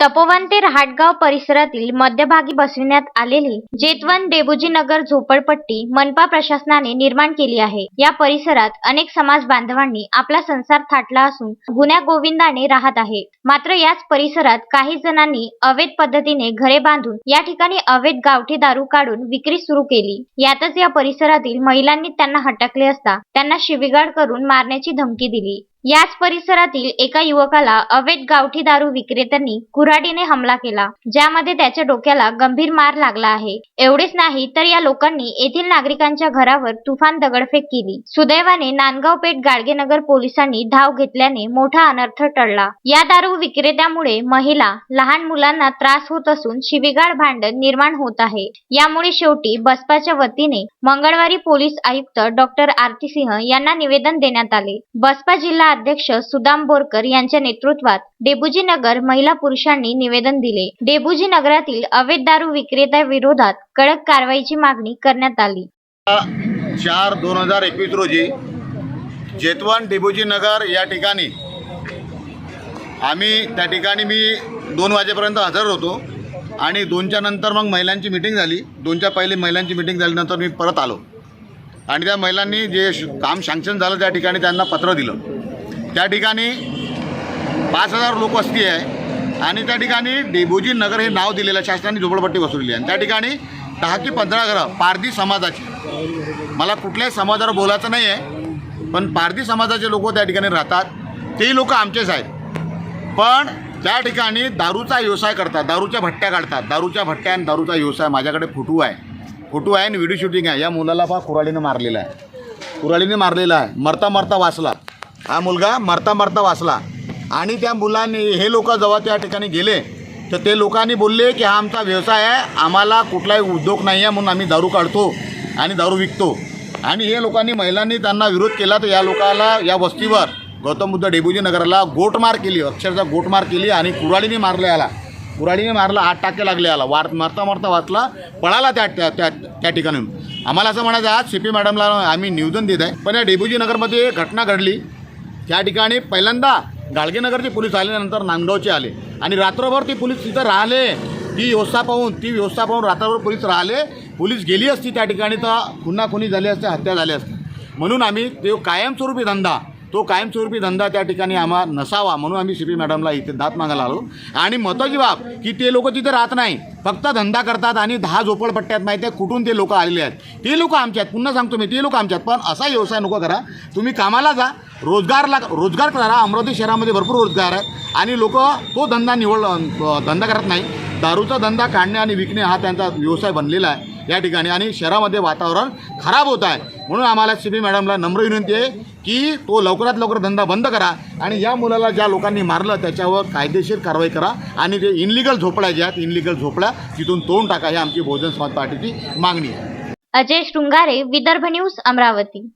तपोवन ते रहाटगाव परिसरातील मध्यभागी बसविण्यात आलेली जेतवन देबुजी नगर झोपडपट्टी मनपा प्रशासनाने निर्माण केली आहे. या परिसरात अनेक समाज बांधवांनी आपला संसार थाटला असून गुन्ह्या गोविंदाने राहत आहे मात्र याच परिसरात काही जणांनी अवैध पद्धतीने घरे बांधून या ठिकाणी अवैध गावठी दारू काढून विक्री सुरू केली. यातच या परिसरातील महिलांनी त्यांना हटकले असता त्यांना शिवीगाळ करून मारण्याची धमकी दिली. याच परिसरातील एका युवकाला अवैध गावठी दारू विक्रेत्यांनी कुऱ्हाडीने हमला केला ज्यामध्ये त्याच्या डोक्याला गंभीर मार लागला आहे. एवढेच नाही तर या लोकांनी येथील नागरिकांच्या घरावर तुफान दगडफेक केली. सुदैवाने नांदगाव पेठ गाडगेनगर पोलिसांनी धाव घेतल्याने मोठा अनर्थ टळला. या दारू विक्रेत्यामुळे महिला लहान मुलांना त्रास होत असून शिवीगाळ भांडण निर्माण होत आहे. यामुळे शेवटी बसपाच्या वतीने मंगळवारी पोलीस आयुक्त डॉक्टर आरती सिंह यांना निवेदन देण्यात आले. बसपा जिल्हा अध्यक्ष सुदाम बोरकर यांच्या नेतृत्वात डेबुजी नगर महिला पुरुषांनी निवेदन दिले. डेबुजी नगरातील अवैध दारू विक्रेत्या विरोधात कडक कारवाईची मागणी करण्यात आली. चार दोन हजार एकवीस रोजी जेतवन डेबुजी नगर या ठिकाणी आम्ही त्या ठिकाणी मी दोन वाजेपर्यंत हजर होतो आणि दोनच्या नंतर मग महिलांची मिटिंग झाली. दोनच्या पहिले महिलांची मिटिंग झाल्यानंतर मी परत आलो. आणि त्या महिलांनी जे काम सँक्शन झालं त्या ठिकाणी त्यांना पत्र दिलं. त्या ठिकाणी पाच हजार लोक वस्ती आहे. आणि त्या ठिकाणी डेबोजी नगर हे नाव दिलेलं आहे. शासनाने झोपडपट्टी बसवलेली आहे. आणि त्या ठिकाणी दहा ते पंधरा घरं पारधी समाजाची. मला कुठल्याही समाजावर बोलायचं नाही आहे पण पारधी समाजाचे लोक त्या ठिकाणी राहतात. तेही लोक आमचेच आहेत. पण त्या ठिकाणी दारूचा व्यवसाय करतात. दारूच्या भट्ट्या काढतात. दारूच्या भट्ट्या आणि दारूचा व्यवसाय माझ्याकडे फोटो आहे. फोटो आहे आणि व्हिडिओ शूटिंग आहे. या मुलाला पहा कुराळीने मारलेला आहे. कुराळीने मारलेला आहे. मरता मरता वाचला. हा मुलगा मरता मरता वाचला. आणि त्या मुलांनी हे लोक जेव्हा त्या ठिकाणी गेले तर ते लोकांनी बोलले की हा आमचा व्यवसाय आहे आम्हाला कुठलाही उद्योग नाही आहे म्हणून आम्ही दारू काढतो आणि दारू विकतो. आणि हे लोकांनी महिलांनी त्यांना विरोध केला तर या लोकाला या वस्तीवर गौतम बुद्ध डेबुजी नगराला गोटमार केली अक्षरशः गोटमार केली आणि कुऱ्हाडीने मारले याला. कुऱ्हाडीने मारला आठ टाके लागले याला. वार मारता मारता वाचला पळाला त्या त्या त्या ठिकाणी आम्हाला असं म्हणायचं आज सी पी मॅडमला आम्ही निवेदन देत आहे पण या डेबुजी नगरमध्ये एक घटना घडली. त्या ठिकाणी पहिल्यांदा गाडगेनगरचे पोलीस आल्यानंतर नांदगावचे आले. आणि रात्रभर ते पोलीस तिथं राहिले. ती व्यवस्था पाहून ती व्यवस्था पाहून रात्रभर पोलीस राहिले. पोलीस गेली असती त्या ठिकाणी तर खुन्ना खुनी झाली असते हत्या झाली असते. म्हणून आम्ही तो कायमस्वरूपी धंदा तो कायमस्वरूपी धंदा त्या ठिकाणी आम्हा नसावा म्हणून आम्ही सी पी मॅडमला इथे दात मागायला आलो. आणि महत्त्वाची बाब की ते लोक तिथे राहत नाही फक्त धंदा करतात आणि दहा झोपडपट्ट्यात माहिती आहे कुठून ते लोक आलेले आहेत. ते लोक आमच्यात आहेत पुन्हा सांगतो मी ते लोक आमच्यात. आहेत पण असा व्यवसाय नको करा. तुम्ही कामाला जा रोजगार लाग रोजगार करा अमरावती शहरामध्ये भरपूर रोजगार आहे. आणि लोक तो धंदा निवड धंदा करत नाही दारूचा धंदा काढणे आणि विकणे हा त्यांचा व्यवसाय बनलेला आहे या ठिकाणी. आणि शहरामध्ये वातावरण खराब होत आहे. म्हणून आम्हाला सी बी मॅडमला नम्र विनंती आहे की तो लवकरात लवकर धंदा बंद करा आणि या मुलाला ज्या लोकांनी मारलं त्याच्यावर कायदेशीर कारवाई करा आणि ते इनलिगल झोपड्या ज्या आहेत इनलिगल झोपड्या तिथून तोंड टाका ही आमची बहुजन समाज पार्टीची मागणी आहे. अजय शृंगारे विदर्भ न्यूज अमरावती.